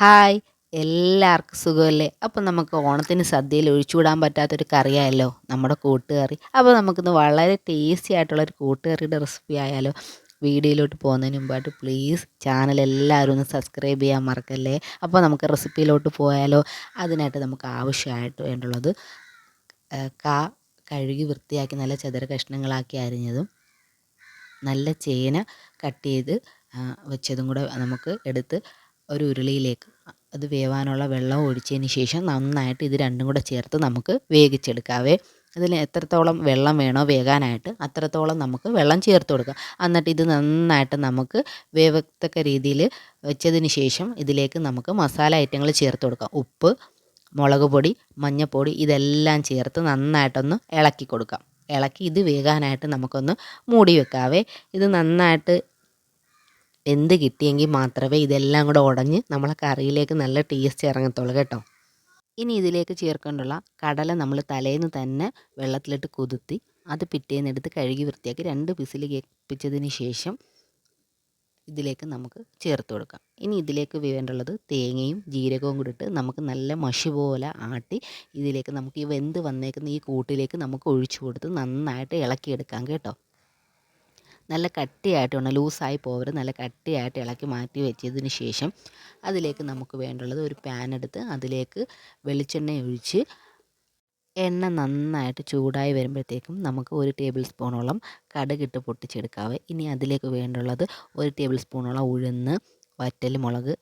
Hi. എല്ലാവർക്കും സുഖമല്ലേ? അപ്പം നമുക്ക് ഓണത്തിന് സദ്യയിൽ ഒഴിച്ചുകൂടാൻ പറ്റാത്തൊരു കറിയായല്ലോ നമ്മുടെ കൂട്ടുകറി. അപ്പോൾ നമുക്കിന്ന് വളരെ ടേസ്റ്റി ആയിട്ടുള്ളൊരു കൂട്ടുകറിയുടെ റെസിപ്പി ആയാലോ വീഡിയോയിലോട്ട് പോകുന്നതിന് മുമ്പായിട്ട് പ്ലീസ് ചാനൽ എല്ലാവരും ഒന്ന് സബ്സ്ക്രൈബ് ചെയ്യാൻ മറക്കല്ലേ? അപ്പോൾ നമുക്ക് റെസിപ്പിയിലോട്ട് പോയാലോ അതിനായിട്ട് നമുക്ക് ആവശ്യമായിട്ട് വേണ്ടുള്ളത് കാ കഴുകി വൃത്തിയാക്കി നല്ല ചതുര കഷ്ണങ്ങളാക്കി അരിഞ്ഞതും നല്ല ചേന കട്ട് ചെയ്ത് വെച്ചതും കൂടെ നമുക്ക് എടുത്ത് ഒരു ഉരുളിയിലേക്ക് അത് വേവാനുള്ള വെള്ളം ഒഴിച്ചതിന് ശേഷം നന്നായിട്ട് ഇത് രണ്ടും കൂടെ ചേർത്ത് നമുക്ക് വേവിച്ചെടുക്കാവേ. അതിൽ എത്രത്തോളം വെള്ളം വേണോ വേകാനായിട്ട് അത്രത്തോളം നമുക്ക് വെള്ളം ചേർത്ത് കൊടുക്കുക എന്നിട്ട് ഇത് നന്നായിട്ട് നമുക്ക് വേവത്തക്ക രീതിയിൽ വെച്ചതിന് ശേഷം ഇതിലേക്ക് നമുക്ക് മസാല ഐറ്റങ്ങൾ ചേർത്ത് കൊടുക്കാം. ഉപ്പ് മുളക് പൊടി മഞ്ഞൾപ്പൊടി ഇതെല്ലാം ചേർത്ത് നന്നായിട്ടൊന്ന് ഇളക്കി കൊടുക്കാം. ഇളക്കി ഇത് വേകാനായിട്ട് നമുക്കൊന്ന് മൂടി വെക്കാവേ. ഇത് നന്നായിട്ട് എന്ത് കിട്ടിയെങ്കിൽ മാത്രമേ ഇതെല്ലാം കൂടെ ഉടഞ്ഞ് നമ്മളെ കറിയിലേക്ക് നല്ല ടേസ്റ്റ് ഇറങ്ങത്തുള്ളൂ കേട്ടോ. ഇനി ഇതിലേക്ക് ചേർക്കേണ്ടുള്ള കടല നമ്മൾ തലേന്ന് തന്നെ വെള്ളത്തിലിട്ട് കുതിർത്തി അത് പിറ്റേന്ന് എടുത്ത് കഴുകി വൃത്തിയാക്കി രണ്ട് പിസിൽ കേൾപ്പിച്ചതിന് ശേഷം ഇതിലേക്ക് നമുക്ക് ചേർത്ത് കൊടുക്കാം. ഇനി ഇതിലേക്ക് വേണ്ടുള്ളത് തേങ്ങയും ജീരകവും കൂടി ഇട്ട് നമുക്ക് നല്ല മഷി പോലെ ആട്ടി ഇതിലേക്ക് നമുക്ക് ഈ വെന്ത് വന്നേക്കുന്ന ഈ കൂട്ടിലേക്ക് നമുക്ക് ഒഴിച്ചു കൊടുത്ത് നന്നായിട്ട് ഇളക്കിയെടുക്കാം കേട്ടോ. നല്ല കട്ടിയായിട്ട് വേണം ലൂസായി പോകരുത് നല്ല കട്ടിയായിട്ട് ഇളക്കി മാറ്റി വെച്ചതിന് ശേഷം അതിലേക്ക് നമുക്ക് വേണ്ടുള്ളത് ഒരു പാൻ എടുത്ത് അതിലേക്ക് വെളിച്ചെണ്ണ ഒഴിച്ച് എണ്ണ നന്നായിട്ട് ചൂടായി വരുമ്പോഴത്തേക്കും നമുക്ക് ഒരു ടേബിൾ സ്പൂണോളം കടുകിട്ട് പൊട്ടിച്ചെടുക്കാവേ. ഇനി അതിലേക്ക് വേണ്ടുള്ളത് ഒരു ടേബിൾ സ്പൂണോളം ഉഴുന്ന് വറ്റൽ മുളക്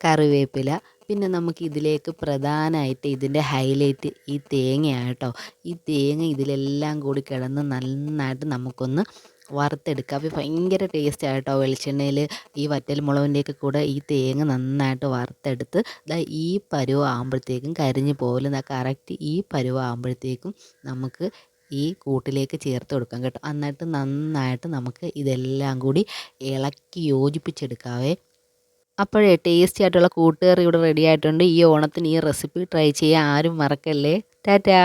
കറിവേപ്പില. പിന്നെ നമുക്ക് ഇതിലേക്ക് പ്രധാനമായിട്ട് ഇതിന്റെ ഹൈലൈറ്റ് ഈ തേങ്ങയാട്ടോ. ഈ തേങ്ങ ഇതിലെല്ലാം കൂടി കിടന്ന് നന്നായിട്ട് നമുക്കൊന്ന് വറുത്തെടുക്കുക. അപ്പോൾ ഭയങ്കര ടേസ്റ്റ് ആയിട്ടോ വെളിച്ചെണ്ണയിൽ ഈ വറ്റൽ മുളകിന്റെയൊക്കെ കൂടെ ഈ തേങ്ങ നന്നായിട്ട് വറുത്തെടുത്ത് ഇതാ ഈ പരുവ ആകുമ്പോഴത്തേക്കും കരിഞ്ഞ് പോലും കറക്റ്റ് ഈ പരുവ ആകുമ്പോഴത്തേക്കും നമുക്ക് ഈ കൂട്ടിലേക്ക് ചേർത്ത് കൊടുക്കാം കേട്ടോ. എന്നിട്ട് നന്നായിട്ട് നമുക്ക് ഇതെല്ലാം കൂടി ഇളക്കി യോജിപ്പിച്ചെടുക്കാവേ. അപ്പോഴേ ടേസ്റ്റി ആയിട്ടുള്ള കൂട്ടുകറി ഇവിടെ റെഡി ആയിട്ടുണ്ട്. ഈ ഓണത്തിന് ഈ റെസിപ്പി ട്രൈ ചെയ്യാൻ ആരും മറക്കല്ലേ. ടാറ്റാ.